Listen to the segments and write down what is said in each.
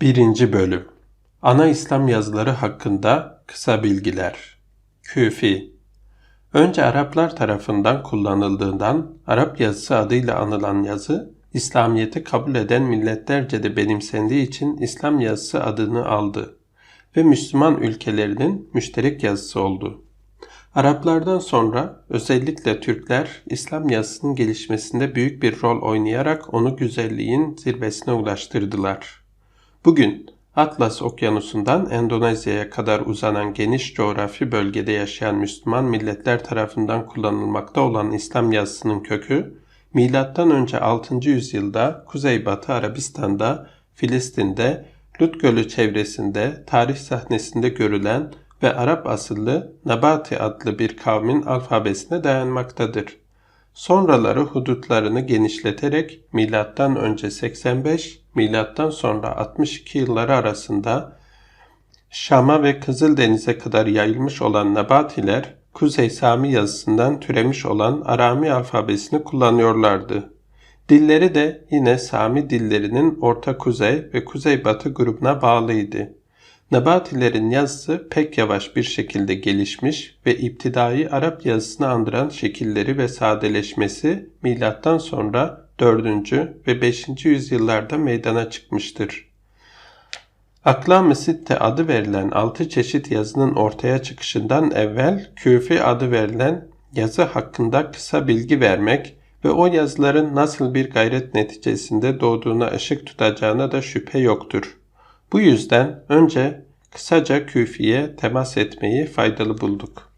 1. Bölüm Ana İslam yazıları hakkında kısa bilgiler. Küfi Önce Araplar tarafından kullanıldığından Arap yazısı adıyla anılan yazı, İslamiyet'i kabul eden milletlerce de benimsendiği için İslam yazısı adını aldı ve Müslüman ülkelerinin müşterek yazısı oldu. Araplardan sonra özellikle Türkler İslam yazısının gelişmesinde büyük bir rol oynayarak onu güzelliğin zirvesine ulaştırdılar. Bugün Atlas Okyanusu'ndan Endonezya'ya kadar uzanan geniş coğrafi bölgede yaşayan Müslüman milletler tarafından kullanılmakta olan İslam yazısının kökü, M.Ö. 6. yüzyılda Kuzeybatı Arabistan'da, Filistin'de, Lut Gölü çevresinde tarih sahnesinde görülen ve Arap asıllı Nabati adlı bir kavmin alfabesine dayanmaktadır. Sonraları hudutlarını genişleterek milattan önce 85, milattan sonra 62 yılları arasında Şam'a ve Kızıldeniz'e kadar yayılmış olan Nabatiler, Kuzey Sami yazısından türemiş olan Arami alfabesini kullanıyorlardı. Dilleri de yine Sami dillerinin Orta Kuzey ve Kuzeybatı grubuna bağlıydı. Nabatilerin yazısı pek yavaş bir şekilde gelişmiş ve iptidai Arap yazısını andıran şekilleri ve sadeleşmesi milattan sonra 4. ve 5. yüzyıllarda meydana çıkmıştır. Aklam-ı Sitte adı verilen 6 çeşit yazının ortaya çıkışından evvel Küfi adı verilen yazı hakkında kısa bilgi vermek ve o yazıların nasıl bir gayret neticesinde doğduğuna ışık tutacağına da şüphe yoktur. Bu yüzden önce kısaca küfiye temas etmeyi faydalı bulduk.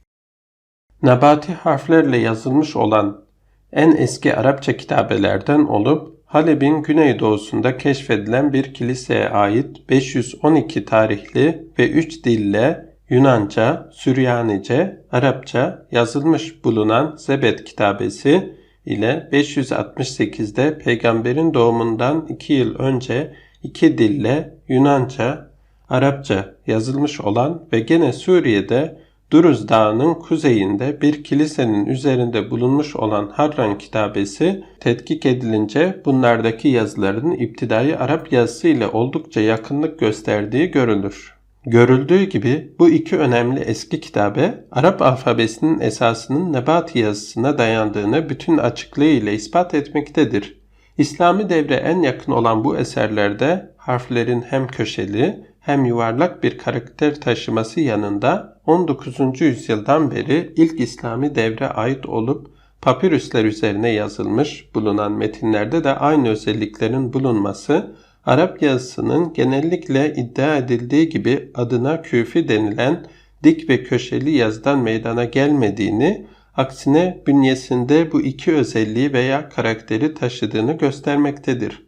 Nabati harflerle yazılmış olan en eski Arapça kitabelerden olup Halep'in güneydoğusunda keşfedilen bir kiliseye ait 512 tarihli ve 3 dille Yunanca, Süryanice, Arapça yazılmış bulunan Zebet kitabesi ile 568'de peygamberin doğumundan 2 yıl önce iki dille Yunanca, Arapça yazılmış olan ve gene Suriye'de Duruz Dağı'nın kuzeyinde bir kilisenin üzerinde bulunmuş olan Harran kitabesi tetkik edilince bunlardaki yazıların iptidai Arap yazısı ile oldukça yakınlık gösterdiği görülür. Görüldüğü gibi bu iki önemli eski kitabe Arap alfabesinin esasının Nebati yazısına dayandığını bütün açıklığıyla ispat etmektedir. İslami devre en yakın olan bu eserlerde harflerin hem köşeli hem yuvarlak bir karakter taşıması yanında 19. yüzyıldan beri ilk İslami devre ait olup papirüsler üzerine yazılmış bulunan metinlerde de aynı özelliklerin bulunması Arap yazısının genellikle iddia edildiği gibi adına küfi denilen dik ve köşeli yazıdan meydana gelmediğini, aksine bünyesinde bu iki özelliği veya karakteri taşıdığını göstermektedir.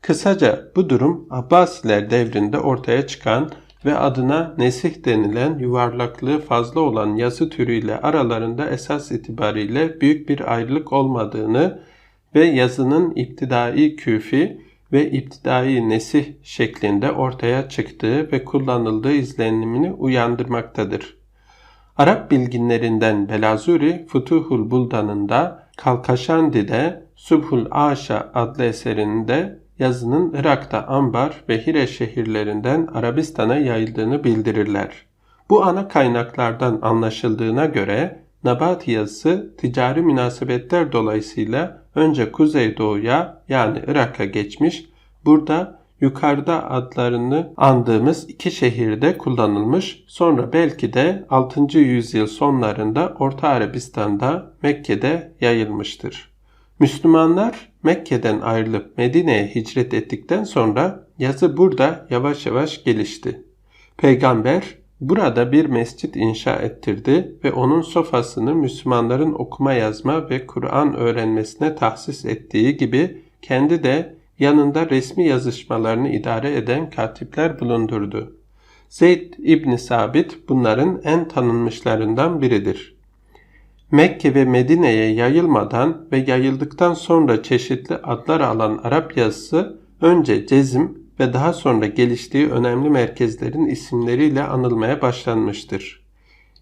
Kısaca bu durum Abbasiler devrinde ortaya çıkan ve adına nesih denilen yuvarlaklığı fazla olan yazı türüyle aralarında esas itibariyle büyük bir ayrılık olmadığını ve yazının iptidai küfi ve iptidai nesih şeklinde ortaya çıktığı ve kullanıldığı izlenimini uyandırmaktadır. Arap bilginlerinden Belazuri Futuhul Buldan'ında Kalkaşandi'de Subhul Aşa adlı eserinde yazının Irak'ta Ambar ve Hire şehirlerinden Arabistan'a yayıldığını bildirirler. Bu ana kaynaklardan anlaşıldığına göre Nabati yazısı ticari münasebetler dolayısıyla önce Kuzeydoğu'ya yani Irak'a geçmiş, burada yukarıda adlarını andığımız iki şehirde kullanılmış, sonra belki de 6. yüzyıl sonlarında Orta Arabistan'da Mekke'de yayılmıştır. Müslümanlar Mekke'den ayrılıp Medine'ye hicret ettikten sonra yazı burada yavaş yavaş gelişti. Peygamber burada bir mescit inşa ettirdi ve onun sofasını Müslümanların okuma yazma ve Kur'an öğrenmesine tahsis ettiği gibi kendi de yanında resmi yazışmalarını idare eden katipler bulundurdu. Zeyd İbni Sabit bunların en tanınmışlarından biridir. Mekke ve Medine'ye yayılmadan ve yayıldıktan sonra çeşitli adlar alan Arap yazısı önce Cezim ve daha sonra geliştiği önemli merkezlerin isimleriyle anılmaya başlanmıştır.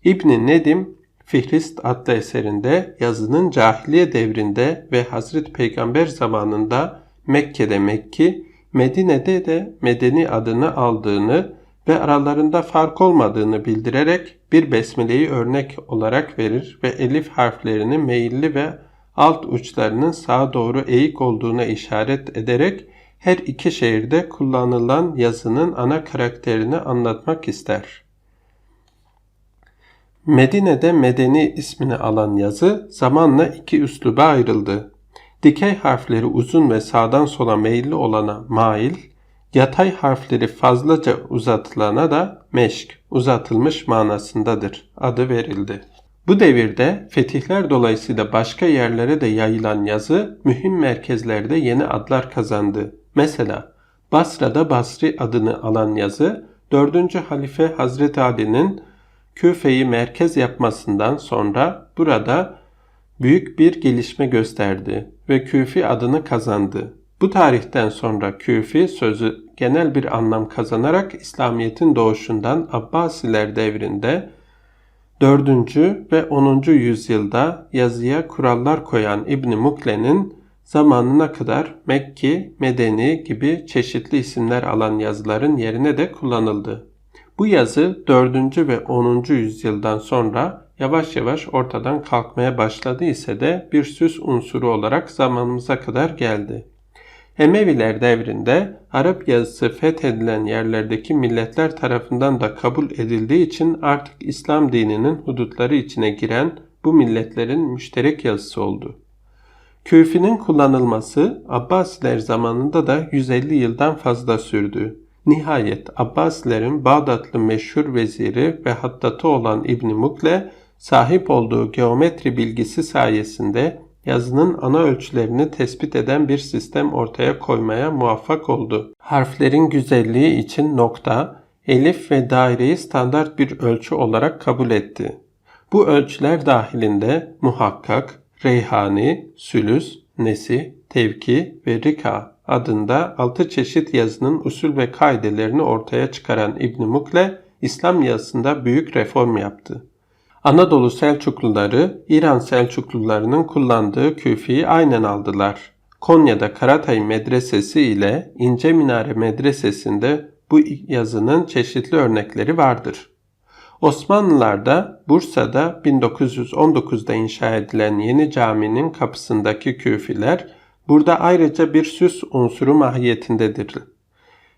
İbni Nedim Fihrist adlı eserinde yazının cahiliye devrinde ve Hazreti Peygamber zamanında Mekke'de Mekki Medine'de de Medeni adını aldığını ve aralarında fark olmadığını bildirerek bir besmeleyi örnek olarak verir ve elif harflerini meyilli ve alt uçlarının sağa doğru eğik olduğuna işaret ederek her iki şehirde kullanılan yazının ana karakterini anlatmak ister. Medine'de Medeni ismini alan yazı zamanla iki üsluba ayrıldı. Dikey harfleri uzun ve sağdan sola meyilli olana mail, yatay harfleri fazlaca uzatılana da meşk, uzatılmış manasındadır adı verildi. Bu devirde fetihler dolayısıyla başka yerlere de yayılan yazı mühim merkezlerde yeni adlar kazandı. Mesela Basra'da Basri adını alan yazı 4. halife Hazreti Ali'nin Küfe'yi merkez yapmasından sonra burada büyük bir gelişme gösterdi ve Küfi adını kazandı. Bu tarihten sonra Küfi sözü genel bir anlam kazanarak İslamiyet'in doğuşundan Abbasiler devrinde 4. ve 10. yüzyılda yazıya kurallar koyan İbn Mukle'nin zamanına kadar Mekki, Medeni gibi çeşitli isimler alan yazıların yerine de kullanıldı. Bu yazı 4. ve 10. yüzyıldan sonra yavaş yavaş ortadan kalkmaya başladı ise de bir süs unsuru olarak zamanımıza kadar geldi. Emeviler devrinde Arap yazısı fethedilen yerlerdeki milletler tarafından da kabul edildiği için artık İslam dininin hudutları içine giren bu milletlerin müşterek yazısı oldu. Küfi'nin kullanılması Abbasiler zamanında da 150 yıldan fazla sürdü. Nihayet Abbasilerin Bağdatlı meşhur veziri ve hattatı olan İbn Mukle sahip olduğu geometri bilgisi sayesinde yazının ana ölçülerini tespit eden bir sistem ortaya koymaya muvaffak oldu. Harflerin güzelliği için nokta, elif ve daireyi standart bir ölçü olarak kabul etti. Bu ölçüler dahilinde muhakkak, reyhani, sülüs, nesi, tevki ve rika adında altı çeşit yazının usul ve kaidelerini ortaya çıkaran İbn Mukle, İslam yazısında büyük reform yaptı. Anadolu Selçukluları İran Selçuklularının kullandığı küfiyi aynen aldılar. Konya'da Karatay Medresesi ile İnce Minare Medresesi'nde bu yazının çeşitli örnekleri vardır. Osmanlılar'da Bursa'da 1919'da inşa edilen yeni caminin kapısındaki küfiler burada ayrıca bir süs unsuru mahiyetindedir.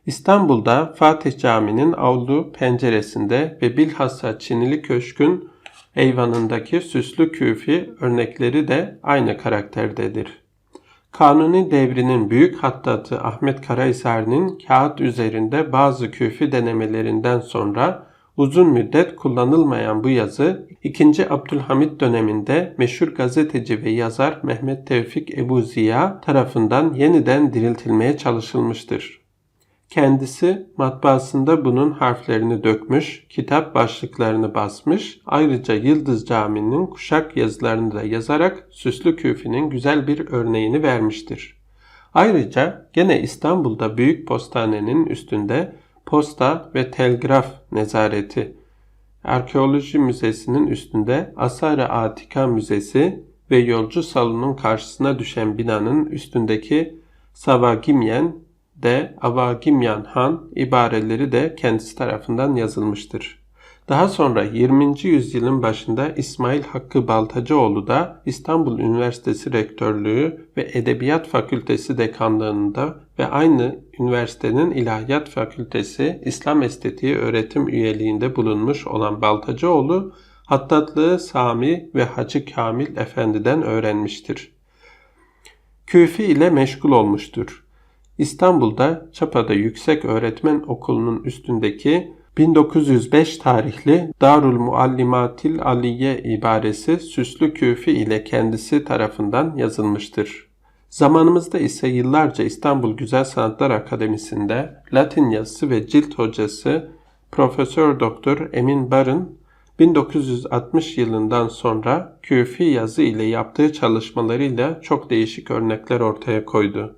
İstanbul'da Fatih Camii'nin avlu penceresinde ve bilhassa Çinili Köşk'ün eyvanındaki süslü küfi örnekleri de aynı karakterdedir. Kanuni devrinin büyük hattatı Ahmet Karahisar'ın kağıt üzerinde bazı küfi denemelerinden sonra uzun müddet kullanılmayan bu yazı 2. Abdülhamit döneminde meşhur gazeteci ve yazar Mehmet Tevfik Ebu Ziya tarafından yeniden diriltilmeye çalışılmıştır. Kendisi matbaasında bunun harflerini dökmüş, kitap başlıklarını basmış, ayrıca Yıldız Camii'nin kuşak yazılarını da yazarak Süslü Küfi'nin güzel bir örneğini vermiştir. Ayrıca gene İstanbul'da Büyük Postane'nin üstünde Posta ve Telgraf Nezareti, Arkeoloji Müzesi'nin üstünde Asar-ı Atika Müzesi ve Yolcu Salonun karşısına düşen binanın üstündeki Savagimyen de Avagimyan Han ibareleri de kendisi tarafından yazılmıştır. Daha sonra 20. yüzyılın başında İsmail Hakkı Baltacıoğlu da İstanbul Üniversitesi Rektörlüğü ve Edebiyat Fakültesi Dekanlığında ve aynı üniversitenin İlahiyat Fakültesi İslam Estetiği öğretim üyeliğinde bulunmuş olan Baltacıoğlu, hattatlığı Sami ve Hacı Kamil Efendi'den öğrenmiştir. Küfi ile meşgul olmuştur. İstanbul'da Çapa'da Yüksek Öğretmen Okulu'nun üstündeki 1905 tarihli Darul Muallimatil Aliye ibaresi süslü küfi ile kendisi tarafından yazılmıştır. Zamanımızda ise yıllarca İstanbul Güzel Sanatlar Akademisi'nde Latin yazısı ve cilt hocası Profesör Doktor Emin Barın 1960 yılından sonra küfi yazı ile yaptığı çalışmalarıyla çok değişik örnekler ortaya koydu.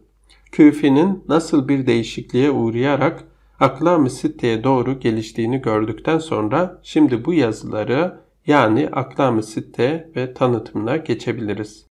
Küfi'nin nasıl bir değişikliğe uğrayarak aklam-ı sitteye doğru geliştiğini gördükten sonra şimdi bu yazıları yani aklam-ı sitte ve tanıtımına geçebiliriz.